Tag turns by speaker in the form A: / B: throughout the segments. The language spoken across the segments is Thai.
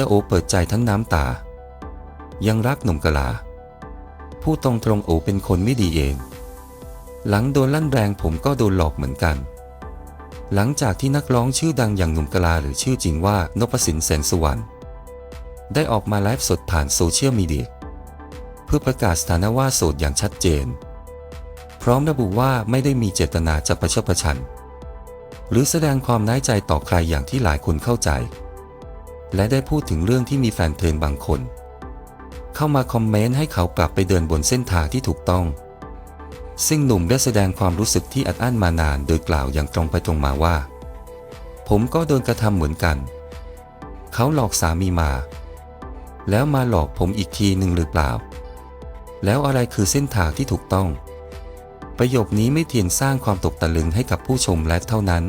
A: จ้าโอเปิดใจทั้งน้ำตา ยังรักหนุ่มกะลาพูดตรงๆโอเป็นคนไม่ดีเอง หลังโดนลั่นแรงผมก็โดนหลอกเหมือนกัน หลังจากที่นักร้องชื่อดังอย่างหนุ่มกะลาหรือชื่อจริงว่านพสินแสงสุวรรณได้ออกมาไลฟ์สดผ่านโซเชียลมีเดียเพื่อประกาศสถานะว่าโสดอย่างชัดเจน พร้อมระบุว่าไม่ได้มีเจตนาจะประชดประชัน หรือแสดงความน้อยใจต่อใครอย่างที่หลายคนเข้าใจ และได้พูดถึงเรื่องที่มีแฟนเพลงบางคน เข้ามาคอมเมนต์ให้เขากลับไปเดินบนเส้นทางที่ถูกต้อง ซึ่งหนุ่มได้แสดงความรู้สึกที่อัดอั้นมานานโดยกล่าวอย่างตรงไปตรงมาว่า ผมก็โดนกระทำเหมือนกัน เขาหลอกสามีมา แล้วมาหลอกผมอีกทีหนึ่งหรือเปล่า แล้วอะไรคือเส้นทางที่ถูกต้อง ประโยคนี้ไม่เพียงสร้างความตกตะลึงให้กับผู้ชมและเท่านั้น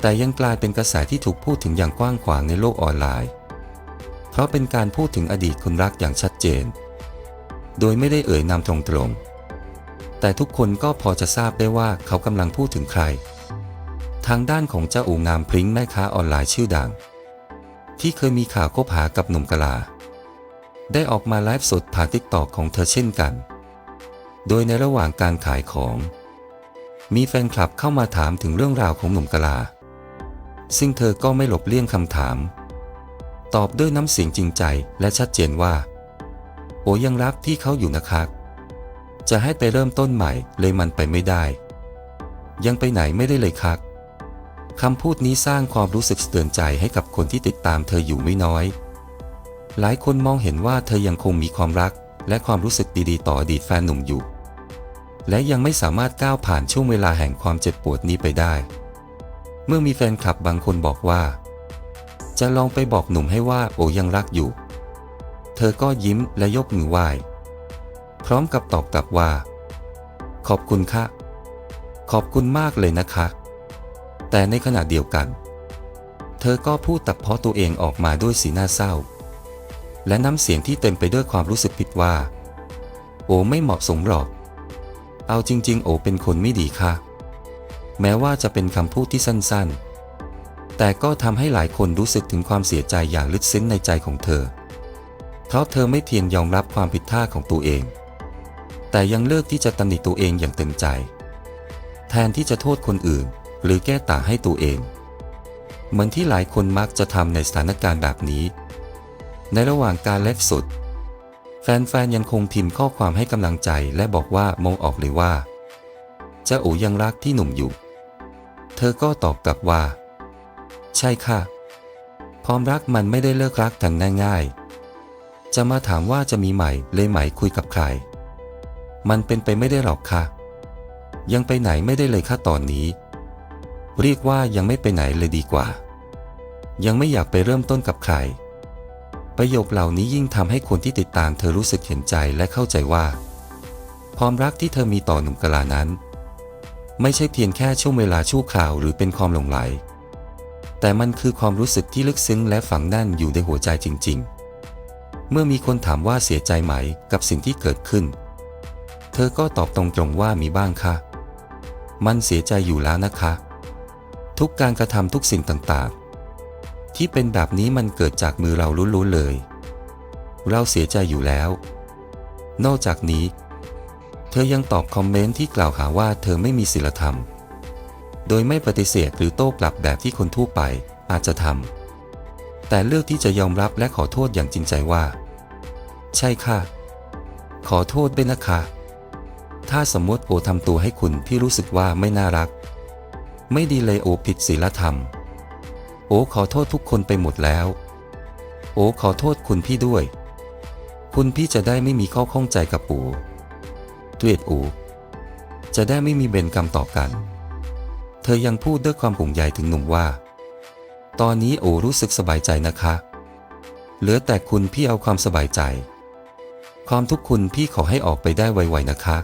A: แต่ยังกลายเป็นกระแสที่ถูกพูดถึงอย่างกว้างขวางในโลกออนไลน์ เพราะเป็นการพูดถึงอดีตคนรักอย่างชัดเจน โดยไม่ได้เอ่ยนามตรงๆ แต่ทุกคนก็พอจะทราบได้ว่าเขากำลังพูดถึงใคร ทางด้านของเจ้าอูงามพริ้งแม่ค้าออนไลน์ชื่อดัง ที่เคยมีข่าวคบหากับหนุ่มกะลา ได้ออกมาไลฟ์สดผ่านทิกตอกของเธอเช่นกัน โดยในระหว่างการขายของ มีแฟนคลับเข้ามาถามถึงเรื่องราวของหนุ่มกะลา ซึ่งเธอก็ไม่หลบเลี่ยงคำถาม ตอบด้วยน้ำเสียงจริงใจและชัดเจนว่า โอยังรักที่เขาอยู่นะครับ จะให้ไปเริ่มต้นใหม่เลยมันไปไม่ได้ ยังไปไหนไม่ได้เลยครับคำพูดนี้สร้างความรู้สึกเตือนใจให้กับคนที่ติดตามเธออยู่ไม่น้อย หลายคนมองเห็นว่าเธอยังคงมีความรัก และความรู้สึกดีๆ ต่ออดีตแฟนหนุ่มอยู่ และยังไม่สามารถก้าวผ่านช่วงเวลาแห่งความเจ็บปวดนี้ไปได้ เมื่อมีแฟนคลับบางคนบอกว่า จะลองไปบอกหนุ่มให้ว่าโอยังรักอยู่ เธอก็ยิ้มและยกมือไหว้ พร้อมกับตอบกลับว่า ขอบคุณค่ะ ขอบคุณมากเลยนะคะ แต่ในขณะเดียวกัน เธอก็พูดตัดเพาะตัวเองออกมาด้วยสีหน้าเศร้า และน้ำเสียงที่เต็มไปด้วยความรู้สึกผิดว่า โอไม่เหมาะสมหรอก เอาจริง ๆ โอเป็นคนไม่ดีค่ะ แม้ว่าจะเป็นคำพูดที่สั้นๆ แต่ก็ทำให้หลายคนรู้สึกถึงความเสียใจอย่างลึกซึ้งในใจของเธอ เพราะเธอไม่เพียงยอมรับความผิดพลาดของตัวเอง แต่ยังเลือกที่จะตำหนิตัวเองอย่างเต็มใจ แทนที่จะโทษคนอื่น หรือแก้ต่างให้ตัวเอง เหมือนที่หลายคนมักจะทำในสถานการณ์แบบนี้ ในระหว่างการไลฟ์สดแฟนๆยังคงพิมพ์ข้อความให้กำลังใจและบอกว่ามองออกเลยว่าเจ้าโอยังรักที่หนุ่มอยู่ เธอก็ตอบกลับว่า ใช่ค่ะความรักมันไม่ได้เลิกรักกันง่ายๆ จะมาถามว่าจะมีใหม่เลยไหมคุยกับใคร มันเป็นไปไม่ได้หรอกค่ะ ยังไปไหนไม่ได้เลยค่ะตอนนี้ เรียกว่ายังไม่ไปไหนเลยดีกว่า ยังไม่อยากไปเริ่มต้นกับใคร ประโยคเหล่านี้ยิ่งทำให้คนที่ติดตามเธอรู้สึกเห็นใจและเข้าใจว่า ความรักที่เธอมีต่อหนุ่มกะลานั้น ไม่ใช่เพียงแค่ช่วงเวลาชั่วคราวหรือเป็นความหลงไหล แต่มันคือความรู้สึกที่ลึกซึ้งและฝังแน่นอยู่ในหัวใจจริง ๆ เมื่อมีคนถามว่าเสียใจไหมกับสิ่งที่เกิดขึ้น เธอก็ตอบตรงๆว่ามีบ้างค่ะ มันเสียใจอยู่แล้วนะคะ ทุกการกระทำทุกสิ่งต่างๆ ที่เป็นแบบนี้มันเกิดจากมือเราล้วนๆเลย เราเสียใจอยู่แล้ว นอกจากนี้ ธอยังตอบคอมเมนต์ที่กล่าวหาว่าเธอไม่มีศีลธรรม โดยไม่ปฏิเสธหรือโต้กลับแบบที่คนทั่วไปอาจจะทำ แต่เลือกที่จะยอมรับและขอโทษอย่างจริงใจว่า ใช่ค่ะ ขอโทษด้วยนะคะ ถ้าสมมติโอทำตัวให้คุณที่รู้สึกว่าไม่น่ารัก ไม่ดีเลยโอผิดศีลธรรม โอขอโทษทุกคนไปหมดแล้ว โอขอโทษคุณพี่ด้วย คุณพี่จะได้ไม่มีข้อข้องใจกับปู เกลียดอู จะได้ไม่มีเบนกรรมต่อกัน เธอยังพูดด้วยความห่วงใยถึงหนุ่มว่า ตอนนี้โอรู้สึกสบายใจนะคะ เหลือแต่คุณพี่เอาความสบายใจ ความทุกข์คุณพี่ขอให้ออกไปได้ไวๆนะคะ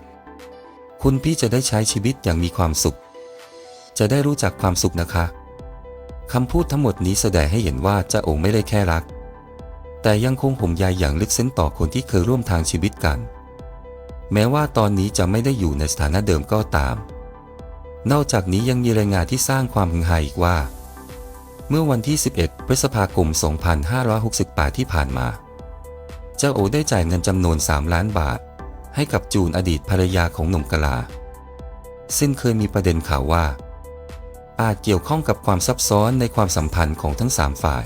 A: คุณพี่จะได้ใช้ชีวิตอย่างมีความสุข จะได้รู้จักความสุขนะคะคำพูดทั้งหมดนี้แสดงให้เห็นว่าเจ้าโอไม่ได้แค่รัก แต่ยังคงห่วงใยอย่างลึกซึ้งต่อคนที่เคยร่วมทางชีวิตกัน แม้ว่าตอนนี้จะไม่ได้อยู่ในสถานะเดิมก็ตาม นอกจากนี้ยังมีรายงานที่สร้างความฮือฮาอีกว่า เมื่อวันที่ 11 พฤษภาคม 2568 ที่ผ่านมา เจ้าโอได้จ่ายเงินจำนวน 3 ล้านบาท ให้กับจูนอดีตภรรยาของหนุ่มกะลา ซึ่งเคยมีประเด็นข่าวว่า อาจเกี่ยวข้องกับความซับซ้อนในความสัมพันธ์ของทั้ง 3 ฝ่าย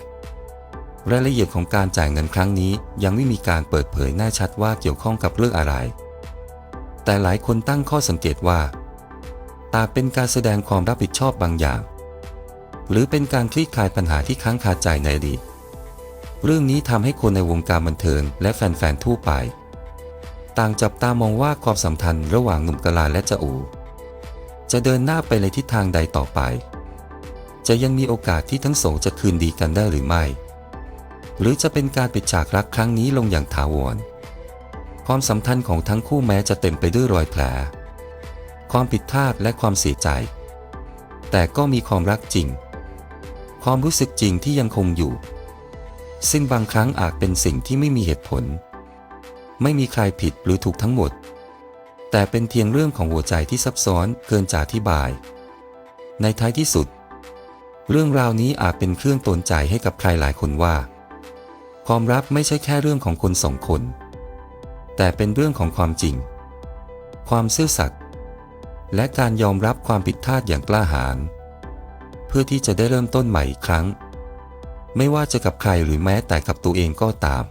A: รายละเอียดของการจ่ายเงินครั้งนี้ยังไม่มีการเปิดเผยแน่ชัดว่าเกี่ยวข้องกับเรื่องอะไร แต่หลายคนตั้งข้อสังเกตว่า อาจเป็นการแสดงความรับผิดชอบบางอย่าง หรือเป็นการคลี่คลายปัญหาที่ค้างคาใจในอดีตเรื่องนี้ทำให้คนในวงการบันเทิงและแฟนๆทั่วไป ต่างจับตามองว่าความสัมพันธ์ระหว่างหนุ่มกะลาและเจ้าอู จะเดินหน้าไปในทิศทางใดต่อไป จะยังมีโอกาสที่ทั้งสองจะคืนดีกันได้หรือไม่ หรือจะเป็นการปิดฉากรักครั้งนี้ลงอย่างถาวร ความสัมพันธ์ของทั้งคู่แม้จะเต็มไปด้วยรอยแผล ความผิดพลาดและความเสียใจ แต่ก็มีความรักจริง ความรู้สึกจริงที่ยังคงอยู่ ซึ่งบางครั้งอาจเป็นสิ่งที่ไม่มีเหตุผล ไม่มีใครผิดหรือถูกทั้งหมด แต่เป็นเพียงเรื่องของหัวใจที่ซับซ้อนเกินจะอธิบาย ในท้ายที่สุด เรื่องราวนี้อาจเป็นเครื่องตนใจให้กับใครหลายคนว่า ความรักไม่ใช่แค่เรื่องของคนสองคน แต่เป็นเรื่องของความจริง ความซื่อสัตย์และการยอมรับความผิดพลาดอย่างกล้าหาญเพื่อที่จะได้เริ่มต้นใหม่อีกครั้ง ไม่ว่าจะกับใครหรือแม้แต่กับตัวเองก็ตาม